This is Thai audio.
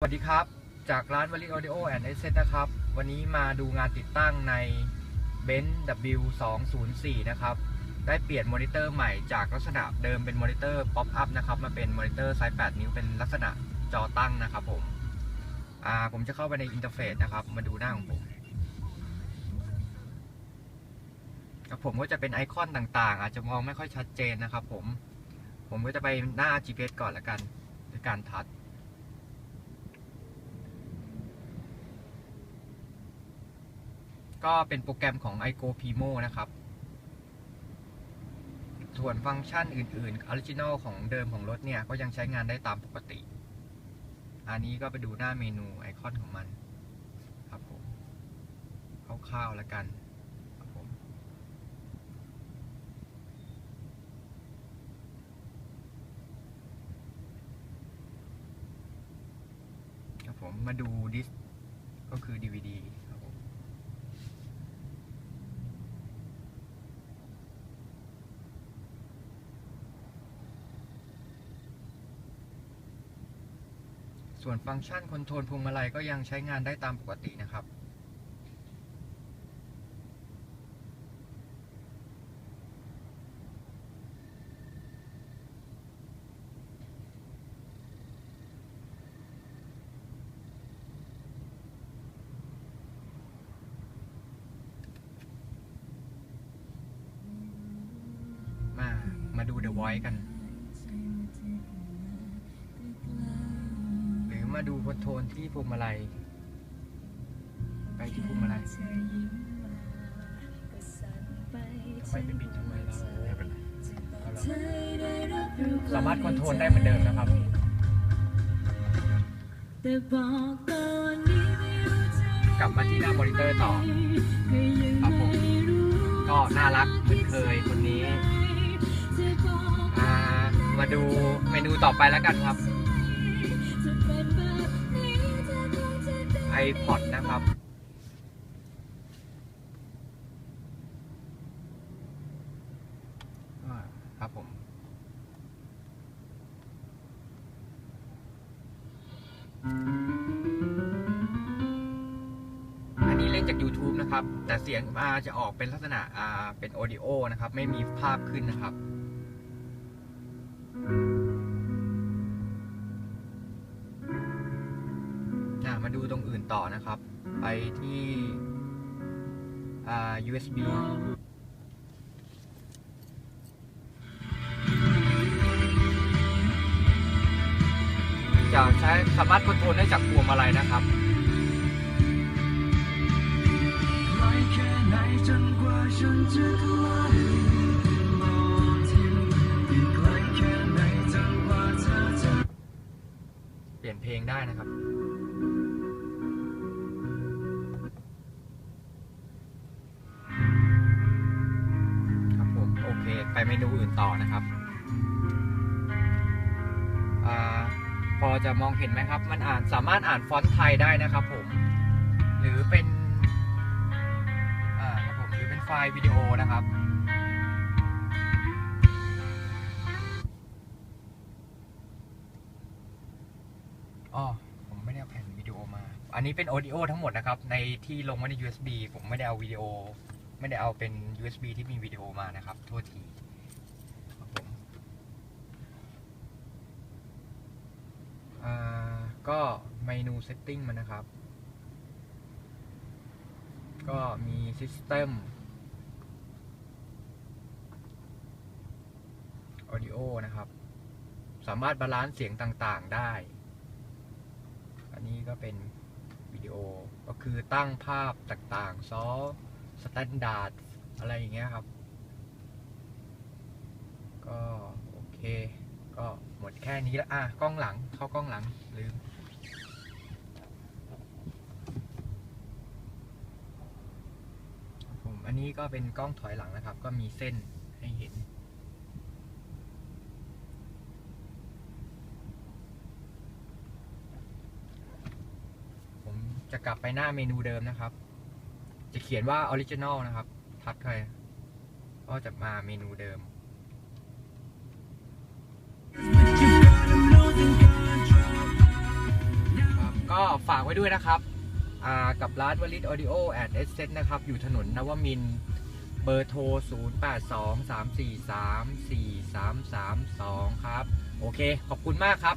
สวัสดีครับ จากร้านว a ลิ Audio and a s s e t นะครับ วันนี้มาดูงานติดตั้งใน b e n z W204 นะครับ ได้เปลี่ยนมอนิเตอร์ใหม่จากลักษณะเดิมเป็นมอนิเตอร์ป๊อปอัพนะครับ มาเป็นมอนิเตอร์ไซส์ 8 นิ้วเป็นลักษณะจอตั้งนะครับผม อ่าผมจะเข้าไปในอินเทอร์เฟซนะครับ มาดูหน้าของผมครับผมก็จะเป็นไอคอนต่างๆ อาจจะมองไม่ค่อยชัดเจนนะครับผม ผมก็จะไปหน้า GPS ก่อนละกันด้วยการทัช ก็เป็นโปรแกรมของ iGo Pimo นะครับ ส่วนฟังก์ชันอื่นๆออริจินอลของเดิมของรถเนี่ย ก็ยังใช้งานได้ตามปกติ อันนี้ก็ไปดูหน้าเมนูไอคอนของมัน ครับผมคร่าวๆแล้วกันครับผมครับผมมาดูดิสก็คือ DVD ครับผม ส่วนฟังก์ชันคอนโทรลพวงมาลัยก็ยังใช้งานได้ตามปกตินะครับ มา มาดู The Voice กัน มาดูคอนโทรลที่พวงมาลัย ไปที่พวงมาลัยทำไมไม่บิดทำไมเราไม่เป็นไรเอาสามารถคอนโทรลได้เหมือนเดิมนะครับกลับมาที่หน้ามอนิเตอร์ต่อครับผมก็น่ารักเหมือนเคยคนนี้ มาดูเมนูต่อไปแล้วกันครับ iPod นะครับครับผม อันนี้เล่นจาก YouTube นะครับ แต่เสียงอาจะออกเป็นลักษณะอาเป็นออดิโอนะครับ ไม่มีภาพขึ้นนะครับอะ ต่อนะครับ ไปที่อ่า USB จะใช้สามารถคอนโทรลได้จากพวงมาลัยนะครับเปลี่ยนเพลงได้นะครับ ไปเมนูอื่นต่อนะครับอพอจะมองเห็นไหมครับ มันอ่านสามารถอ่านฟอนต์ไทยได้นะครับผม หรือเป็นอ่าครับผมหรือเป็นไฟล์วิดีโอนะครับอ๋อผมไม่ได้เอาแผ่นวิดีโอมา อันนี้เป็นออดิโอทั้งหมดนะครับ ในที่ลงไว้ใน USB ผมไม่ได้เอาวิดีโอ ไม่ได้เอาเป็น USB ที่มีวิดีโอมานะครับ โทษทีครับผมอ่า ก็เมนู setting มันนะครับ ก็มี system audio นะครับ สามารถบาลานซ์เสียงต่างๆได้ อันนี้ก็เป็นวิดีโอ ก็คือตั้งภาพต่างๆ ซอสแตนดาร์ดอะไรอย่างเงี้ยครับ ก็โอเค ก็หมดแค่นี้แล้ว อะ กล้องหลัง เข้ากล้องหลัง ลืม ผม อั นี้ก็เป็นกล้องถอยหลังนะครับ ก็มีเส้นให้เห็น ผมจะกลับไปหน้าเมนูเดิมนะครับ จะเขียนว่า Original นะครับ ทัดเข้าไปก็จะมาเมนูเดิมก็ฝากไว้ด้วยนะครับ กับร้านวลิตออดิโอแอดเอสเซนะครับ อยู่ถนนนวมิน เบอร์โทร 0823434332 ครับ โอเค ขอบคุณมากครับ